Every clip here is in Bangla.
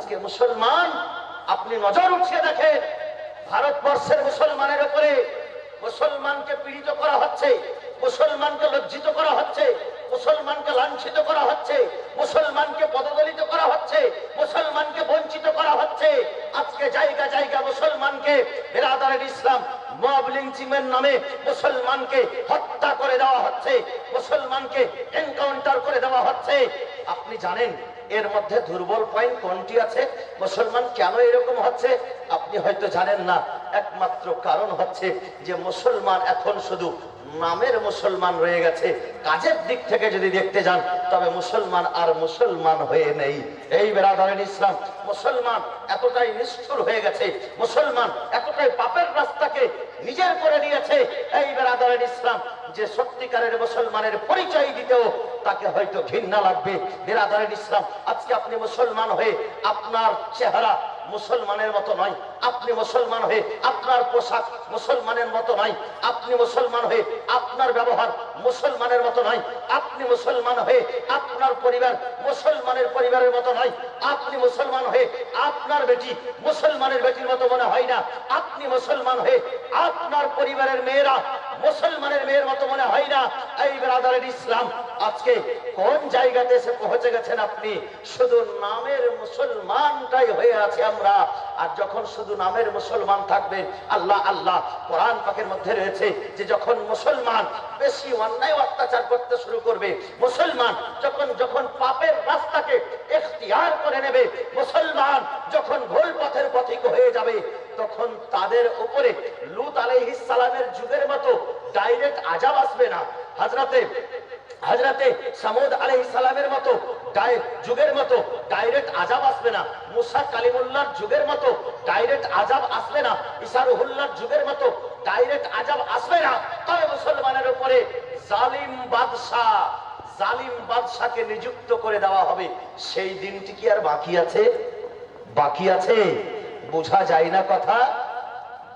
আজকে মুসলমান, আপনি নজর উঠিয়ে দেখেন, ভারতবর্ষের মুসলমানের উপরে মুসলমানকে পীড়িত করা হচ্ছে, মুসলমানকে লজ্জিত করা হচ্ছে, মুসলমানকে লাঞ্ছিত করা হচ্ছে, মুসলমানকে পদদলিত করা হচ্ছে, মুসলমানকে বঞ্চিত করা হচ্ছে। আজকে জায়গা জায়গা মুসলমানকে বেরাদারের ইসলাম নামে মুসলমানকে হত্যা করে দেওয়া হচ্ছে, মুসলমানকে এনকাউন্টার করে দেওয়া হচ্ছে আপনি জানেন, এর মধ্যে দুর্বল পয়েন্ট কোনটি আছে? মুসলমান কেন এরকম হচ্ছে? আপনি হয়তো জানেন না। একমাত্র কারণ হচ্ছে যে মুসলমান এখন শুধু নামের মুসলমান রয়ে গেছে। কাজের দিক থেকে যদি দেখতে যান, তবে মুসলমান আর মুসলমান হয়ে নেই। এই বেড়াদারেন ইসলাম, মুসলমান এতটাই নিষ্ঠুর হয়ে গেছে, মুসলমান এতটাই পাপের রাস্তাকে নিজের করে নিয়েছে। এই বেড়াদারেন ইসলাম, যে সত্যিকারের মুসলমানের পরিচয় দিতেও তাকে হয়তো ঘৃণা লাগবে। বেরাদারের ইসলাম, আজকে আপনি মুসলমান হয়ে আপনার চেহারা মুসলমানের মতো নয়। আপনি মুসলমান হয়ে আপনার পোশাক মুসলমানের মতো নয়। আপনি মুসলমান হয়ে আপনার ব্যবহার মুসলমানের মতো নয়। আপনি মুসলমান হয়ে আপনার পরিবার মুসলমানের পরিবারের মতো নয়। আপনি মুসলমান হয়ে আপনার বেটি মুসলমানের বেটির মতো মনে হয় না। আপনি মুসলমান হয়ে আপনার পরিবারের মেয়েরা মুসলমানের মেয়ের মতো মনে হয় না। এই বেরাদারের ইসলাম আজকে কোন জায়গাতে এসে পৌঁছে গেছেন আপনি? শুধু নামের মুসলমানটাই হয়ে আছে আমরা। আর যখন শুধু নামের মুসলমান থাকবে, আল্লাহ আল্লাহ, কোরআন পাকের মধ্যে রয়েছে যে যখন মুসলমান বেশি অন্যায় অত্যাচার করতে শুরু করবে, মুসলমান যখন যখন পাপের রাস্তাকে এখতিয়ার করে নেবে, মুসলমান যখন ভুল পথের পথিক হয়ে যাবে, তখন তাদের উপরে লুত সালামের যুগের মতো ডাইরেক্ট আজাব আসবে না। হাজরাতে হাজরাতে সামুদ আলাইহিস সালামের মতো, যুগের মতো ডাইরেক্ট আজাব আসবে না। মুসা কালিমুল্লাহর যুগের মতো ডাইরেক্ট আজাব আসবে না। ইসারুহুল্লাহর যুগের মতো ডাইরেক্ট আজাব আসবে না। তবে মুসলমানের উপরে জালিম বাদশাহ, জালিম বাদশাকে নিযুক্ত করে দেওয়া হবে। সেই দিনটি কি আর বাকি আছে? বাকি আছে? বোঝা যায় না কথা।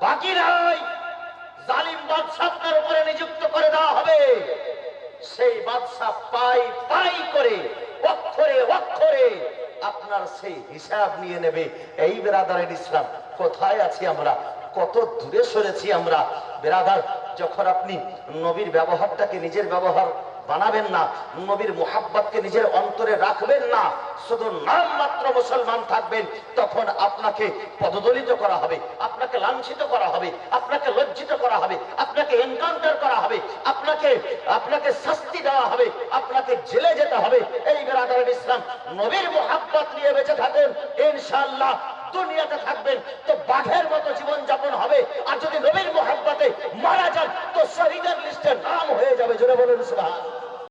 বাকি নাই। জালিম বাদশাহ আপনার উপরে নিযুক্ত করে দেওয়া হবে। সেই বাদশাহ পাই পাই করে, অক্ষরে অক্ষরে আপনার সেই হিসাব নিয়ে নেবে। এই বেরাদারের ইসলাম কোথায় আছি আমরা? কত দূরে সরেছি আমরা? বেরাদার, যখন আপনি নবীর ব্যবহারটাকে নিজের ব্যবহার বানাবেন না, নবীর মোহাব্বতকে নিজের অন্তরে রাখবেন না, শুধু নাম মাত্র মুসলমান থাকবেন, তখন আপনাকে পদদলিত করা হবে, আপনাকে লাঞ্ছিত করা হবে, আপনাকে লজ্জিত করা হবে, আপনাকে এনকাউন্টার করা হবে আপনাকে আপনাকে শাস্তি দেওয়া হবে, আপনাকে জেলে যেতে হবে। এই বেড়াদারের ইসলাম নবীর মোহাব্বত নিয়ে বেঁচে থাকেন, ইনশাআল্লাহ। দুনিয়াতে থাকবেন তো বাঘের মতো জীবন যাপন হবে। আর